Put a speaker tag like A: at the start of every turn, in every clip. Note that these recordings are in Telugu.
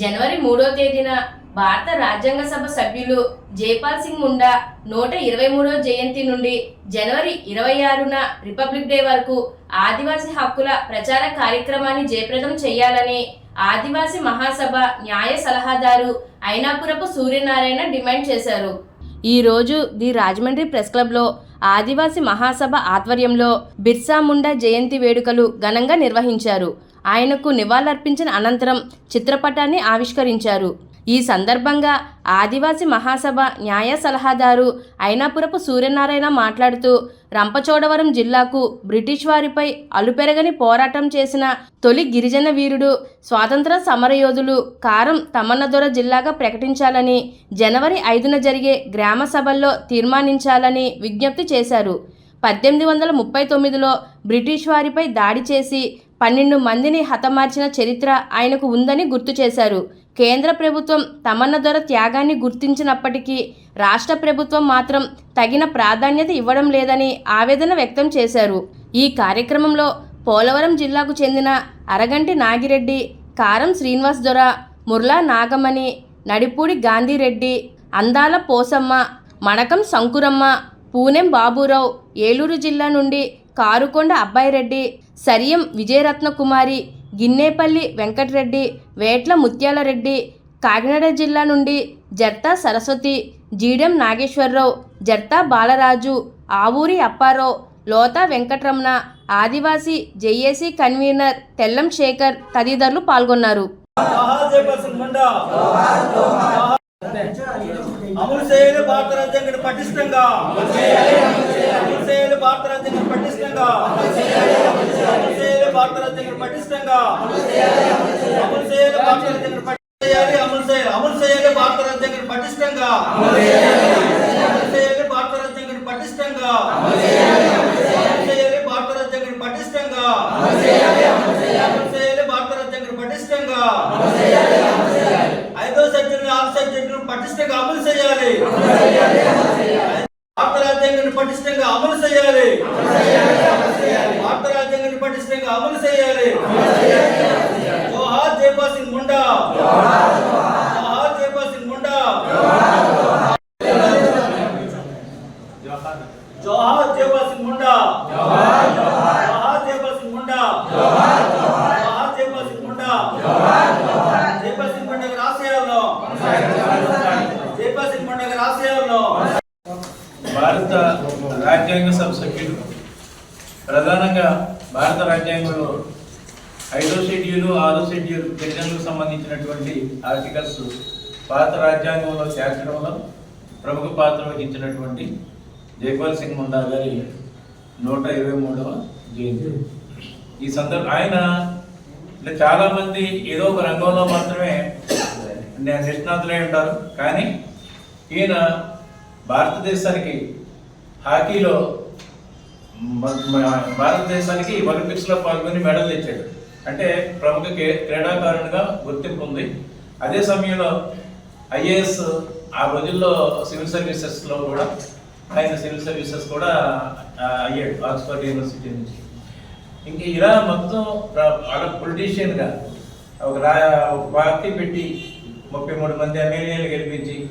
A: జనవరి మూడో తేదీన భారత రాజ్యాంగ సభ సభ్యులు జైపాల్ సింగ్ ముండా నూట ఇరవై మూడో జయంతి నుండి జనవరి ఇరవై ఆరున రిపబ్లిక్ డే వరకు ఆదివాసీ హక్కుల ప్రచార కార్యక్రమాన్ని జయప్రదం చేయాలని ఆదివాసీ మహాసభ న్యాయ సలహాదారు అయినాపురపు సూర్యనారాయణ డిమాండ్ చేశారు. ఈరోజు ది రాజమండ్రి ప్రెస్ క్లబ్లో ఆదివాసీ మహాసభ ఆధ్వర్యంలో బిర్సా ముండా జయంతి వేడుకలు ఘనంగా నిర్వహించారు. ఆయనకు నివాళులర్పించిన అనంతరం చిత్రపటాన్ని ఆవిష్కరించారు. ఈ సందర్భంగా ఆదివాసీ మహాసభ న్యాయ సలహాదారు అయినాపురపు సూర్యనారాయణ మాట్లాడుతూ రంపచోడవరం జిల్లాకు బ్రిటిష్ వారిపై అలుపెరగని పోరాటం చేసిన తొలి గిరిజన వీరుడు స్వాతంత్ర సమరయోధులు కారం తమన్నదొర జిల్లాగా ప్రకటించాలని జనవరి ఐదున జరిగే గ్రామ సభల్లో తీర్మానించాలని విజ్ఞప్తి చేశారు. పద్దెనిమిది వందల ముప్పై తొమ్మిదిలో బ్రిటిష్ వారిపై దాడి చేసి పన్నెండు మందిని హతమార్చిన చరిత్ర ఆయనకు ఉందని గుర్తు చేశారు. కేంద్ర ప్రభుత్వం తమన్న దొర త్యాగాన్ని గుర్తించినప్పటికీ రాష్ట్ర ప్రభుత్వం మాత్రం తగిన ప్రాధాన్యత ఇవ్వడం లేదని ఆవేదన వ్యక్తం చేశారు. ఈ కార్యక్రమంలో పోలవరం జిల్లాకు చెందిన అరగంటి నాగిరెడ్డి కారం శ్రీనివాస్ దొర ముర్లా నాగమణి నడిపూడి గాంధీరెడ్డి అందాల పోసమ్మ మణకం శంకురమ్మ పూనెం బాబురావు ఏలూరు జిల్లా నుండి కారుకొండ అబ్బాయిరెడ్డి సరియం విజయరత్న కుమారి గిన్నేపల్లి వెంకటరెడ్డి వేట్ల ముత్యాలరెడ్డి కాకినాడ జిల్లా నుండి జర్తా సరస్వతి జీడెం నాగేశ్వరరావు జర్తా బాలరాజు ఆవూరి అప్పారావు లోతా వెంకటరమణ ఆదివాసీ జేఏసీ కన్వీనర్ తెల్లం శేఖర్ తదితరులు పాల్గొన్నారు.
B: అమలు చేయాలి భారత రాజ్యాంగాన్ని పటిష్టంగా. అమలు చేయాలి భారత రాజ్యాంగాన్ని పటిష్టంగా. అమలు చేయాలి భారత రాజ్యాంగాన్ని పటిష్టంగా. అమలు చేయాలి భారత రాజ్యాంగాన్ని పటి- అమలు చేయాలి అమలు చేయాలి భారత రాజ్యాంగాన్ని పటిష్టంగా. అమలు చేయాలి భారత రాజ్యాంగాన్ని పటిష్టంగా. అమలు చేయాలి భారత రాజ్యాంగాన్ని పటిష్టంగా. అమలు చేయాలి భారత రాజ్యాంగాన్ని పటిష్టంగా. ఐదో సెక్షన్ ఆరు సెక్షన్ పటిష్టంగా అమలు చేయాలి భారత రాజ్యాంగాన్ని పటిష్టంగా అమలు చేయాలి భారత రాజ్యాంగాన్ని పటిష్టంగా అమలు చేయాలి జోహార్ జైపాల్ సింగ్ ముండా జోహార్ జైపాల్ సింగ్ ముండా జోహార్ జైపాల్ సింగ్ ముండా జోహార్ జైపాల్ సింగ్ ముండా జోహార్ జైపాల్ సింగ్ ముండా జైపాల్ సింగ్ పండుగ రాసేయాలను జైపాల్ సింగ్ పండుగ రాసేయాలను
C: భారత రాజ్యాంగ సభ సభ్యులు ప్రధానంగా భారత రాజ్యాంగంలో ఐదో షెడ్యూలు ఆరో షెడ్యూల్ గిరిజనులకు సంబంధించినటువంటి ఆర్టికల్స్ భారత రాజ్యాంగంలో చేర్చడంలో ప్రముఖ పాత్ర వహించినటువంటి జైపాల్ సింగ్ ముండా గారి నూట ఇరవై మూడవ జయంతి. ఈ సందర్భం ఆయన చాలామంది ఏదో ఒక రంగంలో మాత్రమే ని- నిష్ణాతులై ఉంటారు. కానీ ఈయన భారతదేశానికి హాకీలో భారతదేశానికి ఒలింపిక్స్లో పాల్గొని మెడల్ తెచ్చాడు. అంటే ప్రముఖ క్రీ- క్రీడాకారునిగా గుర్తింపు ఉంది. అదే సమయంలో ఐఏఎస్ ఆ రోజుల్లో సివిల్ సర్వీసెస్లో కూడా ఆయన సివిల్ సర్వీసెస్ కూడా అయ్యాడు ఆక్స్ఫర్డ్ యూనివర్సిటీ నుంచి. ఇంక ఇలా మొత్తం పొలిటీషియన్గా ఒక రా ఒక పార్టీ పెట్టి ముప్పై మూడు మంది ఎమ్మెల్యేలు గెలిపించి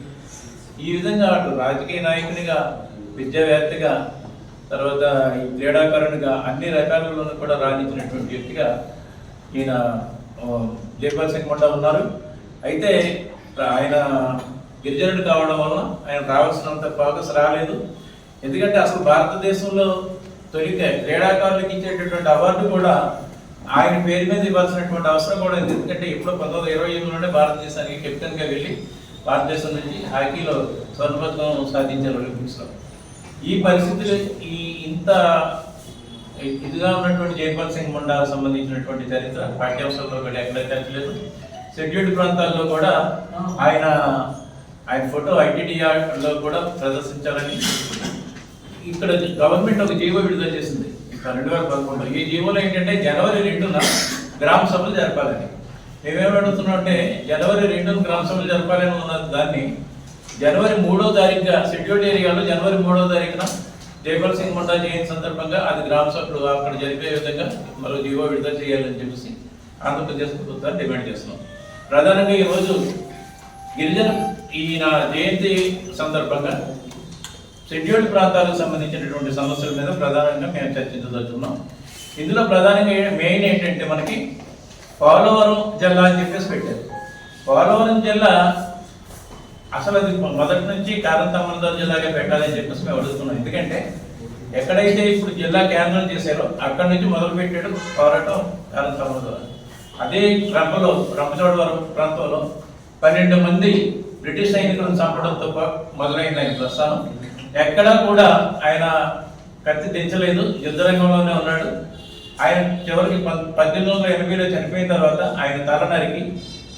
C: ఈ విధంగా అటు రాజకీయ నాయకునిగా విద్యావేత్తగా తర్వాత ఈ క్రీడాకారునిగా అన్ని రకాలలోనూ కూడా రాణించినటువంటి వ్యక్తిగా ఈయన ఆ, జైపాల్ సింగ్ కొండ ఉన్నారు. అయితే ఆయన గిరిజనుడు కావడం వలన ఆయన రావాల్సినంత ఫోకస్ రాలేదు. ఎందుకంటే అసలు భారతదేశంలో తొలి క్రీడాకారులకు ఇచ్చేటటువంటి అవార్డు కూడా ఆయన పేరు మీద ఇవ్వాల్సినటువంటి అవసరం కూడా ఉంది ఎందుకంటే ఇప్పుడు పంతొమ్మిది ఇరవై ఎనిమిదిలోనే భారతదేశానికి కెప్టెన్గా వెళ్ళి భారతదేశం నుంచి హాకీలో స్వర్ణ పథకం సాధించారు ఒలింపిక్స్లో. ఈ పరిస్థితులు ఈ ఇంత ఇదిగా ఉన్నటువంటి జైపాల్ సింగ్ ముండా సంబంధించినటువంటి చరిత్ర పాఠ్యాంశంలో కూడా ఎక్కడ తెచ్చలేదు షెడ్యూల్డ్ ప్రాంతాల్లో కూడా ఆయన ఆయన ఫోటో ఐటీడీఆర్లో కూడా ప్రదర్శించాలని ఇక్కడ గవర్నమెంట్ ఒక జీవో విడుదల చేసింది. ఇక్కడ రెండు వేల పదకొండు ఈ జీవోలో ఏంటంటే జనవరి రెండున గ్రామ సభలు జరపాలని. మేమేం అడుగుతున్నాం అంటే జనవరి రెండున గ్రామ సభలు జరపాలని ఉన్న దాన్ని జనవరి మూడో తారీఖుగా షెడ్యూల్డ్ ఏరియాలో జనవరి మూడో తారీఖున జైపాల్ సింగ్ ముండా జయంతి సందర్భంగా అది గ్రామ సభలు అక్కడ జరిపే విధంగా మరో జీవో విడుదల చేయాలని చెప్పేసి ఆంధ్రప్రదేశ్ ప్రభుత్వాన్ని డిమాండ్ చేస్తున్నాం. ప్రధానంగా ఈరోజు గిరిజన ఈయన జయంతి సందర్భంగా షెడ్యూల్డ్ ప్రాంతాలకు సంబంధించినటువంటి సమస్యల మీద ప్రధానంగా మేము చర్చించదలుచున్నాం ఇందులో ప్రధానంగా మెయిన్ ఏంటంటే మనకి పోలవరం జిల్లా అని చెప్పేసి పెట్టారు. పోలవరం జిల్లా అసలు అది మొదటి నుంచి కారంతమ్మలదారు జిల్లాగా పెట్టాలని చెప్పేసి మేము అడుగుతున్నాం. ఎందుకంటే ఎక్కడైతే ఇప్పుడు జిల్లా కేంద్రం చేశారో అక్కడి నుంచి మొదలు పెట్టాడు పోరాటం కారంతమ్మలదారు అదే రంపలో రంపచోడవరం ప్రాంతంలో పన్నెండు మంది బ్రిటిష్ సైనికులను చంపడంతో మొదలైంది మొదలైన ఆయన ప్రస్థానం. ఎక్కడా కూడా ఆయన కత్తి దించలేదు. యుద్ధరంగంలోనే ఉన్నాడు. ఆయన చివరికి పద్దెనిమిది వందల ఎనభైలో చనిపోయిన తర్వాత ఆయన తల నరికి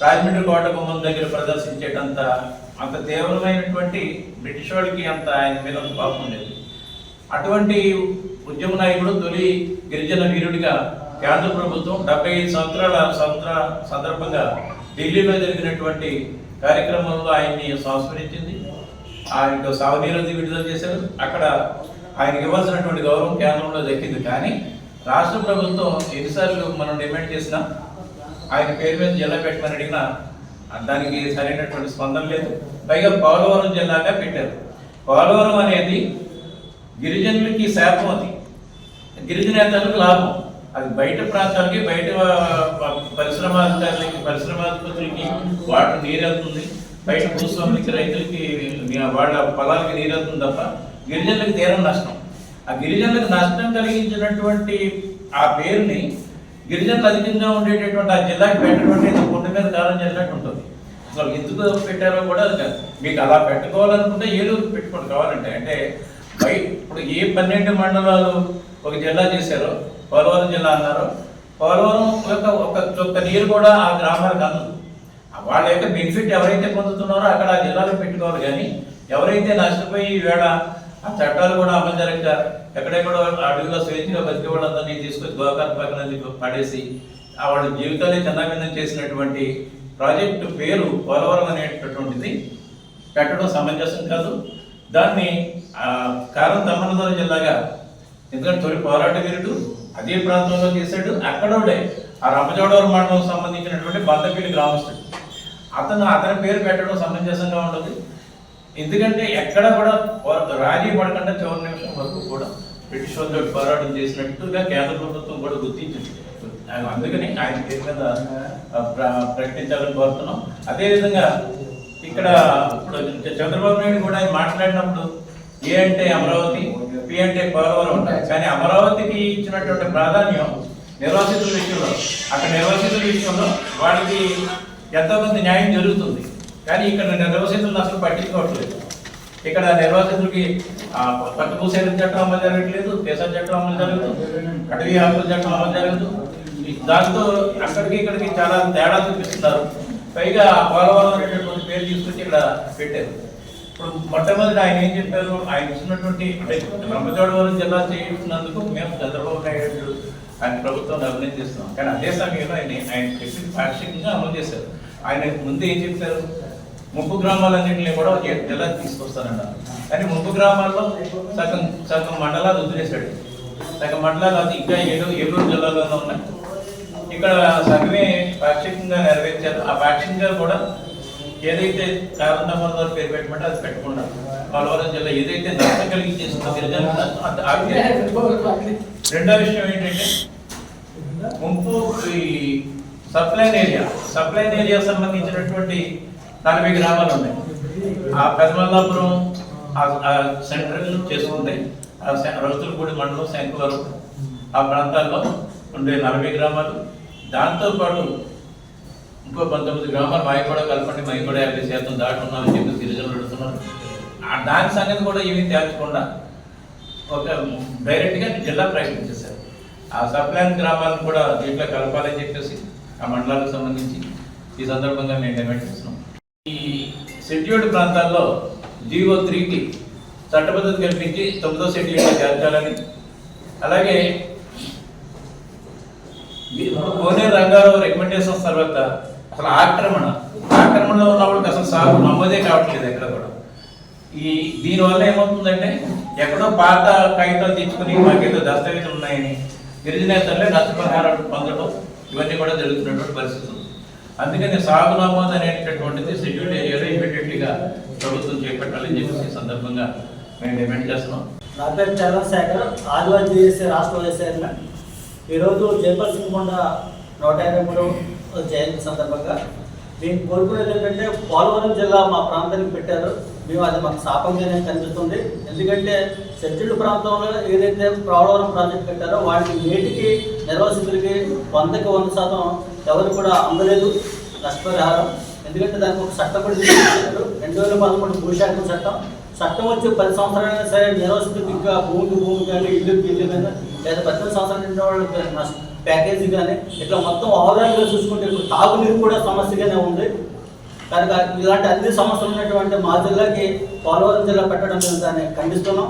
C: రాజమండ్రి కోట గుమ్మం దగ్గర ప్రదర్శించేటంత అంత తీవ్రమైనటువంటి బ్రిటిష్ వాళ్ళకి అంత ఆయన మీద అంత కోపం ఉండేది. అటువంటి ఉద్యమ నాయకుడు తొలి గిరిజన వీరుడిగా కేంద్ర ప్రభుత్వం డెబ్బై ఐదు సంవత్సరాల సంవత్సర సందర్భంగా ఢిల్లీలో జరిగినటువంటి కార్యక్రమంలో ఆయన్ని సంస్మరించింది. ఆయనకు సాగునీరుది విడుదల చేశారు. అక్కడ ఆయనకి ఇవ్వాల్సినటువంటి గౌరవం కేంద్రంలో దక్కింది. కానీ రాష్ట్ర ప్రభుత్వం ఎన్నిసార్లు మనం డిమాండ్ చేసినా ఆయన పేరు మీద జిల్లా పెట్టమని అడిగినా దానికి సరైనటువంటి స్పందన లేదు. పైగా పోలవరం జిల్లాగా పెట్టారు. పోలవరం అనేది గిరిజనులకి శాపం అది. గిరిజనేతలకు లాభం. అది బయట ప్రాంతాలకి బయట పరిశ్రమాధికారులకి పరిశ్రమాధిపతులకి వాటర్ నీరు వెళ్తుంది బయట భూస్వాములకి రైతులకి వాళ్ళ పొలాలకి నీరు వెళ్తుంది తప్ప గిరిజనులకు తీరం నష్టం. ఆ గిరిజనులకు నష్టం కలిగించినటువంటి ఆ పేరుని గిరిజనులు అధికంగా ఉండేటటువంటి ఆ జిల్లాకి పెట్టడం అనేది మీద కాలం జిల్లాకి ఉంటుంది. అసలు ఎందుకు పెట్టారో కూడా అది కాదు. మీకు అలా పెట్టుకోవాలనుకుంటే ఏలూరు పెట్టుకోండి కావాలంటే. అంటే బయట ఇప్పుడు ఏ పన్నెండు మండలాలు ఒక జిల్లా చేశారో పోలవరం జిల్లా అన్నారు పోలవరం యొక్క ఒక చొక్క నీరు కూడా ఆ గ్రామాలకు అందదు. వాళ్ళ యొక్క బెనిఫిట్ ఎవరైతే పొందుతున్నారో అక్కడ ఆ జిల్లాలో పెట్టుకోవాలి కానీ ఎవరైతే నష్టపోయి ఈవేళ ఆ చట్టాలు కూడా అమలు జరగక ఎక్కడెక్కడో అడవిలో స్వేచ్ఛగా బతికే వాళ్ళందరినీ తీసుకొచ్చి గోకార్ పక్కన పడేసి ఆ వాళ్ళ జీవితాన్ని చందాభిందం చేసినటువంటి ప్రాజెక్టు పేరు పోలవరం అనేటటువంటిది పెట్టడం సమంజసం కాదు. దాన్ని కారణం కారం జిల్లాగా ఎందుకంటే తొలి పోరాట వీరుడు అదే ప్రాంతంలో చేశాడు. అక్కడోడే ఆ రంపచోడవరం మండలం సంబంధించినటువంటి బందపీడి గ్రామస్తుడు. అతను అతని పేరు పెట్టడం సమంజసంగా ఉండదు. ఎందుకంటే ఎక్కడ కూడా రాజీ పడకుండా చివరి నిమిషం వరకు కూడా బ్రిటిష్ వాళ్ళు పోరాటం చేసినట్టుగా కేంద్ర ప్రభుత్వం కూడా గుర్తించింది. అందుకని ఆయన పేరు మీద ప్ర- ప్రకటించాలని కోరుతున్నాం. అదేవిధంగా ఇక్కడ ఇప్పుడు చంద్రబాబు నాయుడు కూడా ఆయన మాట్లాడినప్పుడు ఏ అంటే అమరావతి పి అంటే పోలవరం ఉంటాయి కానీ అమరావతికి ఇచ్చినటువంటి ప్రాధాన్యం నిర్వాసితుల విషయంలో అక్కడ నిర్వాసితుల విషయంలో వాళ్ళకి ఎంతోమంది న్యాయం జరుగుతుంది. కానీ ఇక్కడ నిర్వాసితులను అసలు పట్టించుకోవట్లేదు. ఇక్కడ నిర్వాసితులకి ఆ, చట్టం అమలు జరగట్లేదు దేశం చట్టం అమలు జరగదు అటవీ హక్కుల చట్టం అమలు జరగదు. దాంతో అక్కడికి ఇక్కడికి చాలా తేడా చూపిస్తున్నారు. పైగా పోలవరం అనేటటువంటి పేరు తీసుకొచ్చి ఇక్కడ పెట్టారు. ఇప్పుడు మొట్టమొదటి ఆయన ఏం చెప్పారు? ఆయన ఇచ్చినటువంటి అంటే రంపచోడవరం జిల్లా చేయించినందుకు మేము చంద్రబాబు నాయుడు ఆయన ప్రభుత్వం అభినందిస్తున్నాం. కానీ అదే సమయంలో ఆయన ఆయన చెప్పిన పాక్షికంగా అమలు చేశారు. ఆయన ముందు ఏం చెప్పారు? ముంపు గ్రామాలన్నింటినీ కూడా ఒక జిల్లా తీసుకొస్తానంట కానీ ముంపు గ్రామాల్లో సగం సగం మండలాలు వదిలేశాడు. సగం మండలాలు అది ఇంకా ఏడు ఏలూరు జిల్లాలోనే ఉన్నాయి. ఇక్కడ సగమే పాక్షికంగా నెరవేర్చారు. ఆ పాక్షికంగా కూడా ఏదైతే కారణమన్నారు పేరు పెట్టమంటే అది పెట్టకుండా పోలవరం జిల్లా ఏదైతే నష్టం కలిగించేసిందో గిరిజనులకు రెండో విషయం ఏంటంటే ముంపు ఈ సప్లైన్ ఏరియా సప్లైన్ ఏరియా సంబంధించినటువంటి నలభై గ్రామాలు ఉన్నాయి. ఆ పెదమల్లాపురం ఆ సెంట్రల్ చేసుకుంటే ఆ శ- రౌతులపూడి మండలం శంకువరం ఆ ప్రాంతాల్లో ఉండే నలభై గ్రామాలు. దాంతో పాటు ఇంకో పంతొమ్మిది గ్రామాలు మావి కూడా కలపండి మావి కూడా యాభై శాతం దాటి చెప్పి గిరిజనులు అడుగుతున్నారు. ఆ దాని సంగతి కూడా ఏమీ తేల్చకుండా ఒక డైరెక్ట్గా జిల్లా ప్రకటించేశారు ఆ సప్లాన్ గ్రామాలను కూడా దీంట్లో కలపాలని చెప్పేసి ఆ మండలాలకు సంబంధించి ఈ సందర్భంగా మేము డిమాండ్ చేస్తున్నాం. ఈ షెడ్యూల్డ్ ప్రాంతాల్లో జీవో త్రీకి చట్టబద్ధత కల్పించి తొమ్మిదో షెడ్యూల్లో చేర్చాలని అలాగే కోనే రంగారావు రికమెండేషన్స్ తర్వాత అసలు ఆక్రమణ ఆక్రమణలో ఉన్న వాళ్ళకి అసలు సాగు నమ్మదే కావట్లేదు ఎక్కడ కూడా. ఈ దీని వల్ల ఏమవుతుందంటే ఎక్కడో పాత కాగితాలు తెచ్చుకుని మాకేదో దస్తావేజులు ఉన్నాయని గిరిజనేతల్లో నష్టపరిహారాలు పొందడం ఇవన్నీ కూడా జరుగుతున్నటువంటి పరిస్థితి ఉంది అందుకని సాగు నమోదు అనేటటువంటిది షెడ్యూల్ ఏరియాలో ఇమీడియట్గా ప్రభుత్వం చేపట్టాలని చెప్పేసి ఈ సందర్భంగా మేము డిమాండ్ చేస్తున్నాం.
B: నా పేరు చంద్రశేఖర్ ఆదివారం చేసే రాష్ట్ర వైస్ ఈరోజు జైపల్ సింగ్ కొండ నూట ఇరవై మూడు జయంతి సందర్భంగా మేము కోరుకునేది ఏంటంటే పోలవరం జిల్లా మా ప్రాంతానికి పెట్టారు. మేము అది మాకు శాపంగానే కనిపిస్తుంది. ఎందుకంటే షెడ్యూల్డ్ ప్రాంతంలో ఏదైతే పోలవరం ప్రాజెక్ట్ కట్టారో వాటికి నేటికి నిర్వాసితులకి వందకి వంద శాతం ఎవరు కూడా అందలేదు నష్టపరిహారం. ఎందుకంటే దానికి ఒక చట్టం కూడా తీసుకొచ్చారు. రెండు వేల పదకొండు భూశాఖ చట్టం. చట్టం వచ్చి పది సంవత్సరాలైనా సరే నిరవసతికి ఇంకా భూమికి భూమి కానీ ఇల్లుకి ఇల్లు కానీ లేదా పద్దెనిమిది సంవత్సరాలు నిండిన వాళ్ళకి ప్యాకేజీ కానీ ఇట్లా మొత్తం ఓవరాల్గా చూసుకుంటే ఇప్పుడు తాగునీరు కూడా సమస్యగానే ఉంది. కనుక ఇలాంటి అన్ని సమస్యలు ఉన్నటువంటి మా జిల్లాకి పోలవరం జిల్లా పెట్టడం దాన్ని ఖండిస్తున్నాం.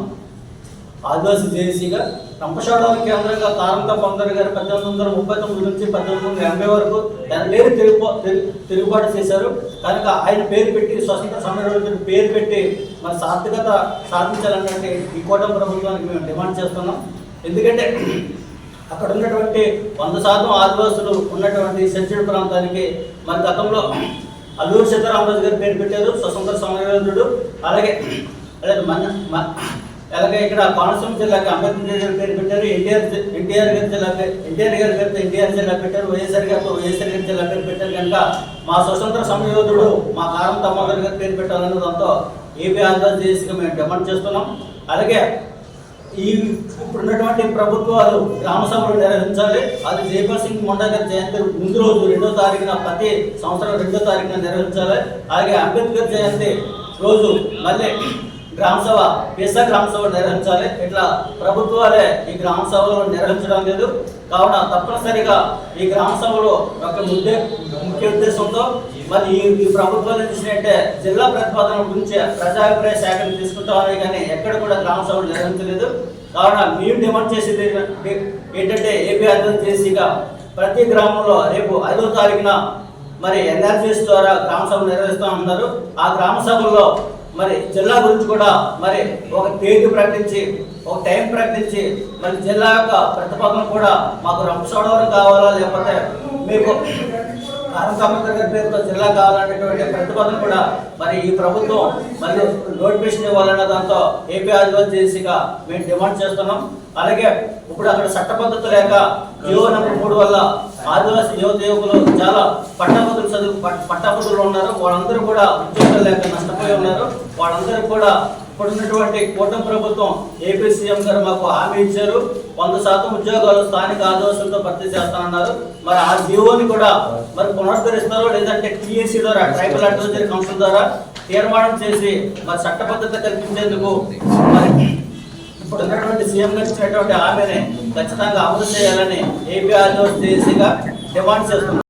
B: ఆదివాసీ జేఏసీగా రంపచోడవరం కేంద్రంగా తారంత పొందరు గారు పద్దెనిమిది వందల ముప్పై తొమ్మిది నుంచి పద్దెనిమిది వందల ఎనభై వరకు లేని తిరుగు తిరుగుబాటు చేశారు. కనుక ఆయన పేరు పెట్టి స్వతంత్ర సమయంలో పేరు పెట్టి మన సార్థకత సాధించాలన్నట్టు ఈ కూటమి ప్రభుత్వానికి మేము డిమాండ్ చేస్తున్నాం. ఎందుకంటే అక్కడ ఉన్నటువంటి వంద శాతం ఆదివాసులు ఉన్నటువంటి సెంచురీ ప్రాంతానికి మన గతంలో అల్లూరు సీతారామరాజు గారు పేరు పెట్టారు. స్వతంత్ర సమరయోధుడు. అలాగే అలాగే మన అలాగే ఇక్కడ కోనసీమ జిల్లాకి అంబేద్కర్ గారి పేరు పెట్టారు ఎన్టీఆర్ ఎన్టీఆర్ గారి జిల్లా ఎన్టీఆర్ గారి పేరుతో ఎన్టీఆర్ జిల్లా పెట్టారు వైఎస్ఆర్ గారితో వైఎస్ఆర్ గారి జిల్లా పేరు పెట్టారు కనుక మా స్వతంత్ర సమయోధుడు మా కారం తమ్మగారి గారి పేరు పెట్టాలన్న దాంతో ఏపీ ఆంధ్రప్రదేశ్ మేము డిమాండ్ చేస్తున్నాం. అలాగే ఈ ఇప్పుడున్నటువంటి ప్రభుత్వాలు గ్రామ సభలు నిర్వహించాలి. అది జైపల్ సింగ్ మొండా గారి జయంతి ముందు రోజు రెండో తారీఖున ప్రతి సంవత్సరం రెండో తారీఖున నిర్వహించాలి. అలాగే అంబేద్కర్ జయంతి రోజు మళ్ళీ గ్రామ సభ పిసా గ్రామ సభ నిర్వహించాలి. ఇట్లా ప్రభుత్వాలే ఈ గ్రామ సభలు నిర్వహించడం లేదు. కావున తప్పనిసరిగా ఈ గ్రామ సభలో ఒక ముద్దే ముఖ్య ఉద్దేశంతో మరి ఈ ఈ ప్రభుత్వాలు చేసినట్టే జిల్లా ప్రతిపాదన గురించి ప్రజాభిప్రాయ శాఖను తీసుకుంటామని కానీ ఎక్కడ కూడా గ్రామ సభలు నిర్వహించలేదు. కావున మేము డిమాండ్ చేసేది ఏంటంటే- ఏపీ అర్థం చేసిగా ప్రతి గ్రామంలో రేపు ఐదో తారీఖున మరి ఎన్ఆర్జీఎస్ ద్వారా గ్రామ సభ నిర్వహిస్తామన్నారు ఆ గ్రామ సభల్లో మరి జిల్లా గురించి కూడా మరి ఒక తేదీ ప్రకటించి ఒక టైం ప్రకటించి మరి జిల్లా యొక్క ప్రతిపాదన కూడా మాకు రంపచోడవరం కావాలా లేకపోతే మీకు కారంతమ్మ గారి పేరుతో జిల్లా కావాలనేటువంటి ప్రతిపాదన కూడా మరి ఈ ప్రభుత్వం మరి నోటిఫికేషన్ ఇవ్వాలన్న దాంతో ఏపీ ఆదివాసీ చేసిగా మేము డిమాండ్ చేస్తున్నాం. అలాగే ఇప్పుడు అక్కడ చట్ట పద్ధతి లేక జియో నెంబర్ మూడు వల్ల ఆదివాసీ యువత యువకులు చాలా పట్టభద్రులు చదువు పట్- పట్టభద్రులు ఉన్నారు. వాళ్ళందరూ కూడా ఉద్యోగాలు లేక నష్టపోయి ఉన్నారు. వాళ్ళందరూ కూడా అప్పుడున్నటువంటి కూటమి ప్రభుత్వం ఏపీ సీఎం గారు మాకు హామీ ఇచ్చారు. వంద శాతం ఉద్యోగాలు స్థానిక ఆదివాసులతో భర్తీ చేస్తానన్నారు మరి ఆ జీవోని కూడా మరి పునరుద్ధరిస్తారో లేదంటే టీఎస్సీ ద్వారా ట్రైబల్ అడ్వైజరీ కౌన్సిల్ ద్వారా తీర్మానం చేసి మరి చట్టబద్ధత కల్పించేందుకు మరి ఇప్పుడు ఉన్నటువంటి సీఎం గారు ఇచ్చినటువంటి హామీని ఖచ్చితంగా అమలు చేయాలని ఏపీ ఆదివాసీ డిమాండ్ చేస్తున్నారు